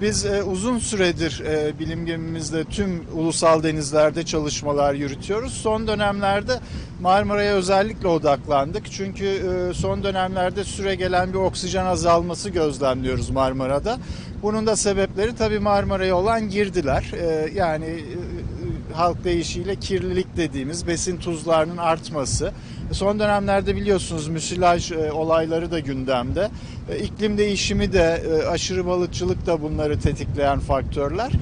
Biz e, uzun süredir e, bilim gemimizde tüm ulusal denizlerde çalışmalar yürütüyoruz. Son dönemlerde Marmara'ya özellikle odaklandık. Çünkü e, son dönemlerde süre gelen bir oksijen azalması gözlemliyoruz Marmara'da. Bunun da sebepleri tabii Marmara'ya olan girdiler. E, yani e, halk deyişiyle kirlilik dediğimiz besin tuzlarının artması. Son dönemlerde biliyorsunuz müsilaj e, olayları da gündemde. E, iklim değişimi de e, aşırı balıkçılık da bunları tetikleyen faktörler.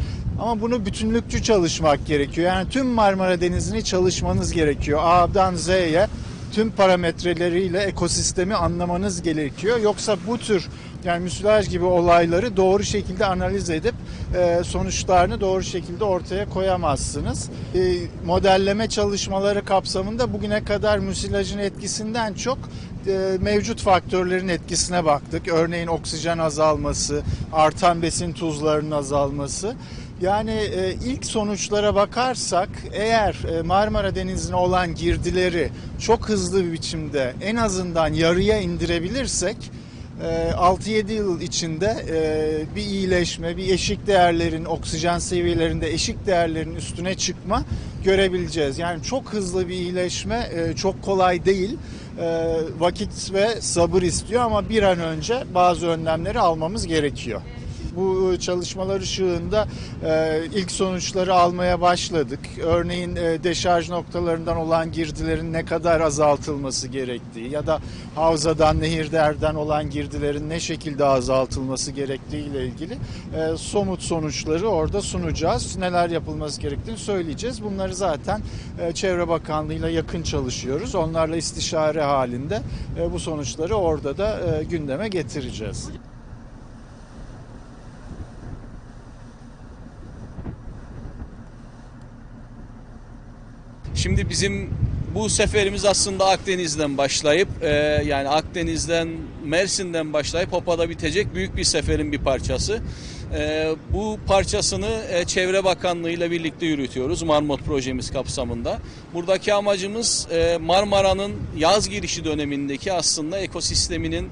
Ama bunu bütünlükçü çalışmak gerekiyor. Yani tüm Marmara Denizi'ni çalışmanız gerekiyor. A'dan Z'ye tüm parametreleriyle ekosistemi anlamanız gerekiyor. Yoksa bu tür yani müsilaj gibi olayları doğru şekilde analiz edip e, sonuçlarını doğru şekilde ortaya koyamazsınız. E, modelleme çalışmaları kapsamında bugüne kadar müsilajın etkisinden çok e, mevcut faktörlerin etkisine baktık. Örneğin oksijen azalması, artan besin tuzlarının azalması. Yani e, ilk sonuçlara bakarsak eğer e, Marmara Denizi'ne olan girdileri çok hızlı bir biçimde en azından yarıya indirebilirsek 6-7 yıl içinde e, bir iyileşme, bir eşik değerlerin, oksijen seviyelerinde eşik değerlerin üstüne çıkma görebileceğiz. Yani çok hızlı bir iyileşme e, çok kolay değil. E, Vakit ve sabır istiyor ama bir an önce bazı önlemleri almamız gerekiyor. Bu çalışmalar ışığında e, ilk sonuçları almaya başladık. Örneğin e, deşarj noktalarından olan girdilerin ne kadar azaltılması gerektiği ya da havzadan, nehirlerden olan girdilerin ne şekilde azaltılması gerektiği ile ilgili e, somut sonuçları orada sunacağız. Neler yapılması gerektiğini söyleyeceğiz. Bunları zaten e, Çevre Bakanlığı'yla yakın çalışıyoruz. Onlarla istişare halinde e, bu sonuçları orada da e, gündeme getireceğiz. Şimdi bizim bu seferimiz aslında Akdeniz'den başlayıp e, yani Akdeniz'den Mersin'den başlayıp Hopa'da bitecek büyük bir seferin bir parçası. E, bu parçasını e, Çevre Bakanlığı ile birlikte yürütüyoruz Marmot projemiz kapsamında. Buradaki amacımız e, Marmara'nın yaz girişi dönemindeki aslında ekosisteminin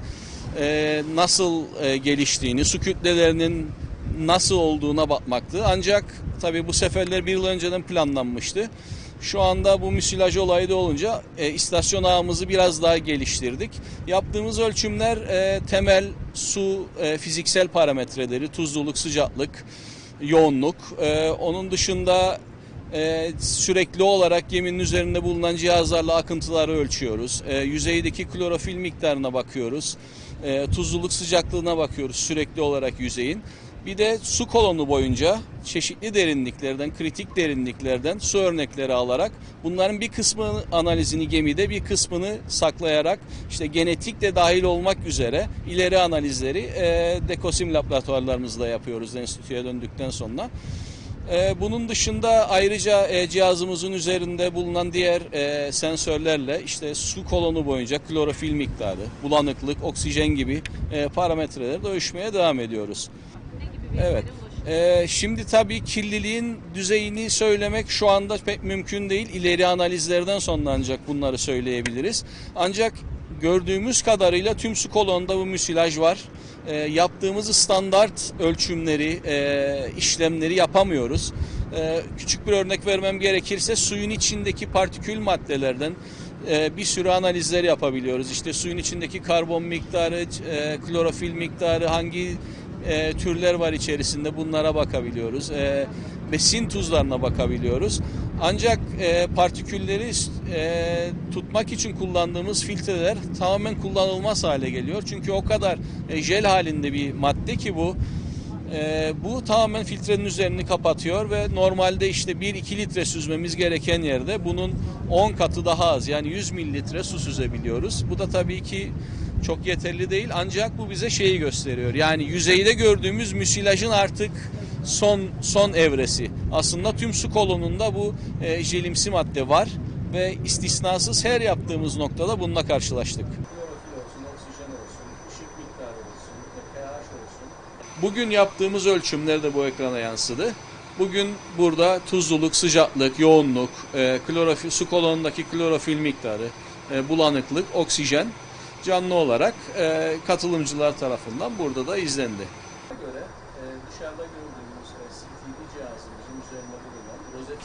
e, nasıl e, geliştiğini, su kütlelerinin nasıl olduğuna bakmaktı. Ancak tabii bu seferler bir yıl önceden planlanmıştı. Şu anda bu müsilaj olayı da olunca e, istasyon ağımızı biraz daha geliştirdik. Yaptığımız ölçümler e, temel su e, fiziksel parametreleri, tuzluluk, sıcaklık, yoğunluk. E, onun dışında e, sürekli olarak geminin üzerinde bulunan cihazlarla akıntıları ölçüyoruz. E, yüzeydeki klorofil miktarına bakıyoruz. E, tuzluluk sıcaklığına bakıyoruz sürekli olarak yüzeyin. Bir de su kolonu boyunca çeşitli derinliklerden, kritik derinliklerden su örnekleri alarak bunların bir kısmı analizini gemide bir kısmını saklayarak işte genetik de dahil olmak üzere ileri analizleri e, dekosim laboratuvarlarımızda yapıyoruz enstitüye döndükten sonra. E, bunun dışında ayrıca e, cihazımızın üzerinde bulunan diğer e, sensörlerle işte su kolonu boyunca klorofil miktarı, bulanıklık, oksijen gibi parametreleri de ölçmeye devam ediyoruz. Evet. Ee, şimdi tabii kirliliğin düzeyini söylemek şu anda pek mümkün değil. İleri analizlerden sonra ancak bunları söyleyebiliriz. Ancak gördüğümüz kadarıyla tüm su kolonunda bu müsilaj var. Ee, yaptığımız standart ölçümleri, e, işlemleri yapamıyoruz. Ee, küçük bir örnek vermem gerekirse suyun içindeki partikül maddelerden e, bir sürü analizler yapabiliyoruz. İşte suyun içindeki karbon miktarı, e, klorofil miktarı, hangi e, türler var içerisinde bunlara bakabiliyoruz. E, besin tuzlarına bakabiliyoruz. Ancak e, partikülleri e, tutmak için kullandığımız filtreler tamamen kullanılmaz hale geliyor. Çünkü o kadar e, jel halinde bir madde ki bu. E, bu tamamen filtrenin üzerini kapatıyor ve normalde işte 1-2 litre süzmemiz gereken yerde bunun 10 katı daha az yani 100 mililitre su süzebiliyoruz. Bu da tabii ki çok yeterli değil ancak bu bize şeyi gösteriyor. Yani yüzeyde gördüğümüz müsilajın artık son son evresi. Aslında tüm su kolonunda bu e, jelimsi madde var ve istisnasız her yaptığımız noktada bununla karşılaştık. Bugün yaptığımız ölçümler de bu ekrana yansıdı. Bugün burada tuzluluk, sıcaklık, yoğunluk, e, klorofil, su kolonundaki klorofil miktarı, e, bulanıklık, oksijen canlı olarak e, katılımcılar tarafından burada da izlendi. göre e, dışarıda gördüğümüz e, CTV cihazımızın üzerinde bulunan rozet